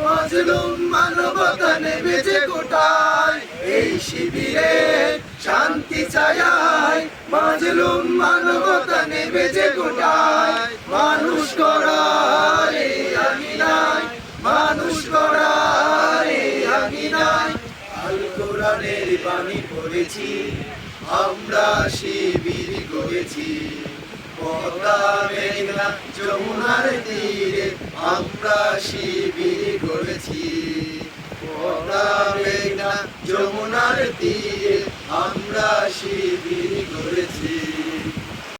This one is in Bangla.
মজলুম মানবতা কোটায়। এই শিবিরে শান্তি চায় মজলুম মানবতা নেমেছে কোটায়। মানুষ করার এই নাই। মানুষ করার এই নাই। আল কোরআনের বাণী পড়েছি, আমরা শিবির গড়েছি। পদ্মা, মেঘনা যমুনার যমুনার তীরে আমরা শিবির।